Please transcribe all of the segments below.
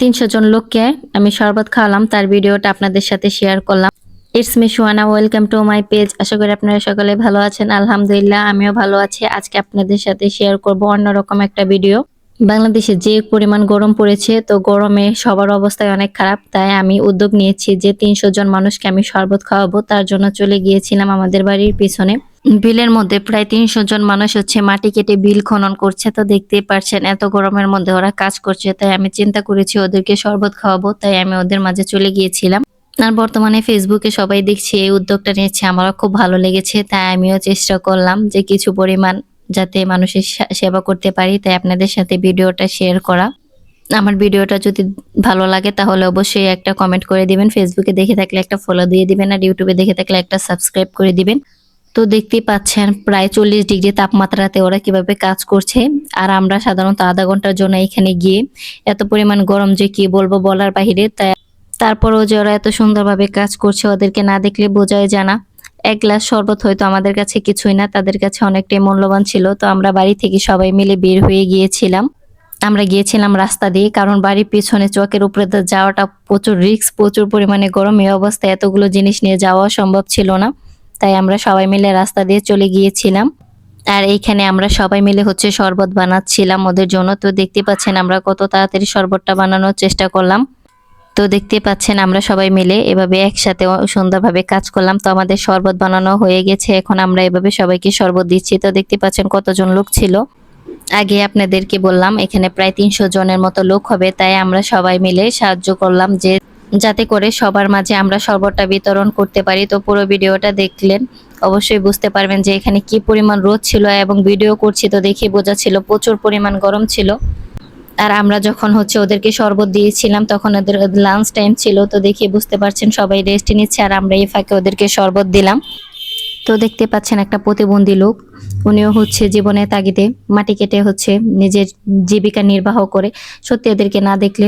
তিনশো জন লোককে আমি শরবত খাওয়ালাম, তার ভিডিওটা আপনাদের সাথে শেয়ার করলাম। It's me Suana welcome to my page আশা করি আপনারা সকলে ভালো আছেন। আলহামদুলিল্লাহ, আমিও ভালো আছি। আজকে আপনাদের সাথে শেয়ার করব অন্যরকম একটা ভিডিও বাংলাদেশে যে পরিমাণ গরম পড়েছে, তো গরমে সবার অবস্থায় অনেক খারাপ। তাই আমি উদ্যোগ নিয়েছি যে তিনশো জন মানুষকে আমি শরবত খাওয়াবো। তার জন্য চলে গিয়েছিলাম আমাদের বাড়ির পিছনে। বিলের মধ্যে প্রায় তিনশো জন মানুষ হচ্ছে মাটি কেটে বিল খনন করছে। তো দেখতেই পারছেন, এত গরমের মধ্যে ওরা কাজ করছে, তাই আমি চিন্তা করেছি ওদেরকে শরবত খাওয়াবো, তাই আমি ওদের মাঝে চলে গিয়েছিলাম। আর বর্তমানে ফেসবুকে সবাই দেখছি, এই উদ্যোগটা নিয়েছে, আমারও খুব ভালো লেগেছে, তাই আমিও চেষ্টা করলাম যে কিছু পরিমাণ যাতে মানুষের সেবা করতে পারি, তাই আপনাদের সাথে ভিডিওটা শেয়ার করা। আমার ভিডিওটা যদি ভালো লাগে, তাহলে অবশ্যই একটা কমেন্ট করে দিবেন ফেসবুকে দেখে থাকলে একটা ফলো দিয়ে দিবেন, আর ইউটিউবে দেখে থাকলে একটা সাবস্ক্রাইব করে দিবেন। তো দেখতেই পাচ্ছেন প্রায় চল্লিশ ডিগ্রি তাপমাত্রাতে ওরা কীভাবে কাজ করছে। আর আমরা সাধারণত আধা ঘণ্টার জন্য এখানে গিয়ে এত পরিমাণ গরম যে কি বলব বলার বাহিরে, তাই তারপরও যে ওরা এত সুন্দরভাবে কাজ করছে ওদেরকে না দেখলে বোঝাই জানা এক গ্লাস শরবত হয়তো আমাদের কাছে কিছুই না, তাদের কাছে অনেকটাই মূল্যবান ছিল। তো আমরা বাড়ি থেকে সবাই মিলে বের হয়ে গিয়েছিলাম। আমরা গিয়েছিলাম রাস্তা দিয়ে, কারণ বাড়ির পিছনে চকের উপরে যাওয়াটা প্রচুর রিস্ক প্রচুর পরিমাণে গরম। এই অবস্থায় এতগুলো জিনিস নিয়ে যাওয়া সম্ভব ছিল না। তাই আমরা সবাই মিলে রাস্তা দিয়ে চলে গিয়েছিলাম। আর এইখানে আমরা সবাই মিলে হচ্ছে শরবত বানাচ্ছিলাম ওদের জন্য। তো দেখতে পাচ্ছেন আমরা কত তাড়াতাড়ি শরবতটা বানানোর চেষ্টা করলাম। তো দেখতে পাচ্ছেন আমরা সবাই মিলে এভাবে একসাথে সুন্দরভাবে কাজ করলাম। তো আমাদের শরবত বানানো হয়ে গেছে, এখন আমরা এভাবে সবাইকে শরবত দিচ্ছি। তো দেখতে পাচ্ছেন কতজন লোক ছিল। আগে আপনাদেরকে বললাম, এখানে প্রায় তিনশো জনের মতো লোক হবে। তাই আমরা সবাই মিলে সাহায্য করলাম যে যাতে করে সবার মাঝে আমরা শরবতটা বিতরণ করতে পারি। তো পুরো ভিডিওটা দেখলেন, অবশ্যই বুঝতে পারবেন যে এখানে কি পরিমাণ রোদ ছিল এবং ভিডিও করছি তো দেখে বোঝা ছিল প্রচুর পরিমাণ গরম ছিল। আর আমরা যখন হচ্ছে ওদেরকে শরবত দিয়েছিলাম, তখন ওদের লাঞ্চ টাইম ছিল, তো দেখে বুঝতে পারছেন সবাই রেস্ট নিচ্ছে আর আমরা এই ফাঁকে ওদেরকে শরবত দিলাম। তো দেখতে পাচ্ছেন একটা প্রতিবন্ধী লোক। উনিও হচ্ছে জীবনে তাগিদে, মাটি কেটে হচ্ছে নিজের জীবিকা নির্বাহ করে। সত্যি এদেরকে না দেখলে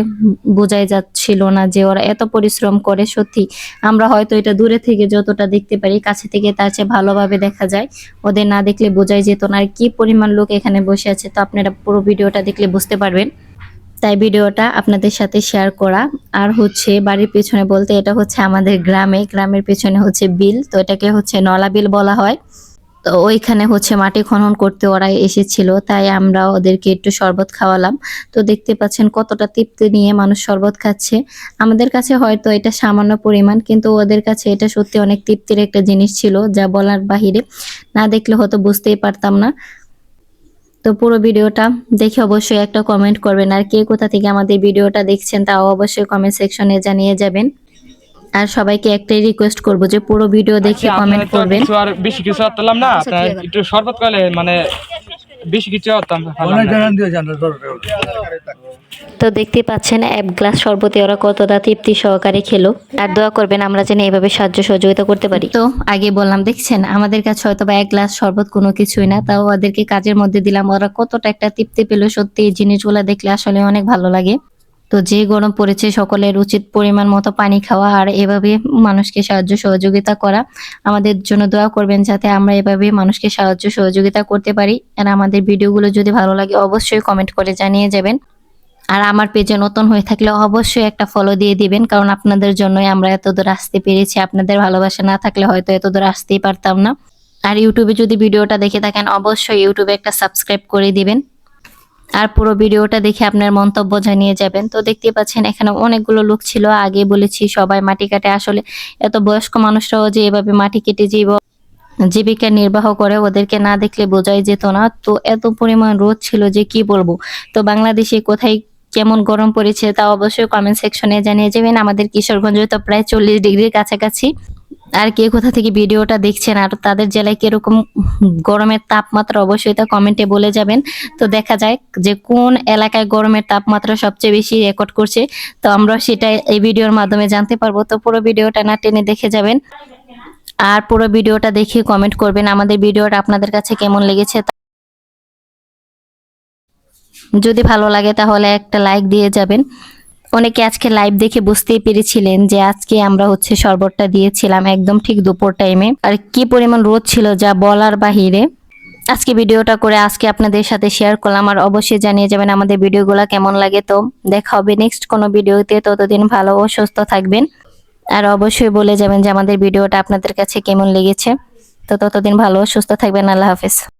বোঝাই যাচ্ছিল না যে ওরা এত পরিশ্রম করে। সত্যি আমরা হয়তো এটা দূরে থেকে যতটা দেখতে পারি, কাছে থেকে তার চেয়ে ভালোভাবে দেখা যায়। ওদের না দেখলে বোঝাই যেত না আর কি পরিমাণ লোক এখানে বসে আছে। তো আপনারা পুরো ভিডিওটা দেখলে বুঝতে পারবেন। তাই ভিডিওটা আপনাদের সাথে শেয়ার করা। আর হচ্ছে বাড়ির পেছনে বলতে এটা হচ্ছে আমাদের গ্রামে, গ্রামের পেছনে হচ্ছে বিল, তো এটাকে হচ্ছে নলা বিল বলা হয়। তো ওইখানে হচ্ছে মাটি খনন করতে ওরা এসেছিল, তাই আমরা ওদেরকে একটু শরবত খাওয়ালাম। তো দেখতে পাচ্ছেন কতটা তৃপ্তি নিয়ে মানুষ শরবত খাচ্ছে। আমাদের কাছে হয়তো এটা সামান্য পরিমাণ, কিন্তু ওদের কাছে এটা সত্যি অনেক তৃপ্তির একটা জিনিস ছিল, যা বলার বাহিরে। না দেখলে হয়তো বুঝতেই পারতাম না। তো পুরো ভিডিওটা দেখে অবশ্যই একটা কমেন্ট করবেন। আর কে কোথা থেকে আমাদের ভিডিওটা দেখছেন তাও অবশ্যই কমেন্ট সেকশনে জানিয়ে যাবেন। আর সবাইকে একটাই রিকোয়েস্ট করব যে পুরো ভিডিও দেখে আচ্ছা, কমেন্ট করবেন। কিছু আর বেশি কিছু আর তুললাম না আচ্ছা। একটু শরবত করলে মানে বেশি কিছু হতাম তো দেখতে পাচ্ছেন, এক গ্লাস শরবতে ওরা কতটা তৃপ্তি সহকারে খেলো। আর দোয়া করবেন আমরা যেন এইভাবে সাহায্য সহযোগিতা করতে পারি। তো আগে বললাম, দেখছেন, আমাদের কাছে হয়তো বা এক গ্লাস শরবত কোনো কিছুই না, তাও ওদেরকে কাজের মধ্যে দিলাম। ওরা কতটা একটা তৃপ্তি পেল, সত্যি এই জিনিসগুলো দেখলে আসলে অনেক ভালো লাগে। তো যে গরম পড়েছে, সকলের উচিত পরিমাণ মতো পানি খাওয়া আর এভাবে মানুষকে সাহায্য সহযোগিতা করা। আমাদের জন্য দোয়া করবেন যাতে আমরা এভাবে মানুষকে সাহায্য সহযোগিতা করতে পারি। আর আমাদের ভিডিওগুলো যদি ভালো লাগে, অবশ্যই কমেন্ট করে জানিয়ে যাবেন। আর আমার পেজে নতুন হয়ে থাকলে অবশ্যই একটা ফলো দিয়ে দিবেন, কারণ আপনাদের জন্যই আমরা এত দূর আসতে পেরেছি। আপনাদের ভালোবাসা না থাকলে হয়তো এত দূর আসতেই পারতাম না। আর ইউটিউবে যদি ভিডিওটা দেখে থাকেন, অবশ্যই ইউটিউবে একটা সাবস্ক্রাইব করে দিবেন। আর পুরো ভিডিওটা দেখে আপনার মন্তব্য জানিয়ে যাবেন। তো দেখতে পাচ্ছেন, এখানে অনেকগুলো লোক ছিল। আগে বলেছি, সবাই মাটি কাটে। আসলে এত বয়স্ক মানুষরাও যে এভাবে মাটি কেটে জীব, জীবিকা নির্বাহ করে, ওদেরকে না দেখলে বোঝাই যেত না। তো এত পরিমাণ রোদ ছিল যে কি বলব? তো বাংলাদেশে কোথায় কেমন গরম পড়েছে তা অবশ্যই কমেন্ট সেকশনে জানিয়ে যাবেন। আমাদের কিশোরগঞ্জে তো প্রায় চল্লিশ ডিগ্রির কাছাকাছি। আর কে কোথা থেকে ভিডিওটা দেখছেন আর তাদের জেলায় কীরকম গরমের তাপমাত্রা অবশ্যই তা কমেন্টে বলে যাবেন। তো দেখা যায় যে কোন এলাকায় গরমের তাপমাত্রা সবচেয়ে বেশি রেকর্ড করছে। তো আমরা সেটা এই ভিডিওর মাধ্যমে জানতে পারব। তো পুরো ভিডিওটা না টেনে দেখে যাবেন। আর পুরো ভিডিওটা দেখে কমেন্ট করবেন। আমাদের ভিডিওটা আপনাদের কাছে কেমন লেগেছে যদি ভালো লাগে তাহলে একটা লাইক দিয়ে যাবেন। অনেকে আজকে লাইভ দেখে বুঝতেই পেরেছিলেন যে আজকে আমরা হচ্ছে শরবতটা দিয়েছিলাম একদম ঠিক দুপুর টাইমে আর কি পরিমাণ রোদ ছিল যা বলার বাহিরে। আজকে ভিডিওটা করে আজকে আপনাদের সাথে শেয়ার করলাম। আর অবশ্যই জানিয়ে যাবেন আমাদের ভিডিওগুলো কেমন লাগে। তো দেখা হবে নেক্সট কোনো ভিডিওতে। ততদিন ভালো ও সুস্থ থাকবেন। আর অবশ্যই বলে যাবেন যে আমাদের ভিডিওটা আপনাদের কাছে কেমন লেগেছে। তো ততদিন ভালো ও সুস্থ থাকবেন। আল্লাহ হাফেজ।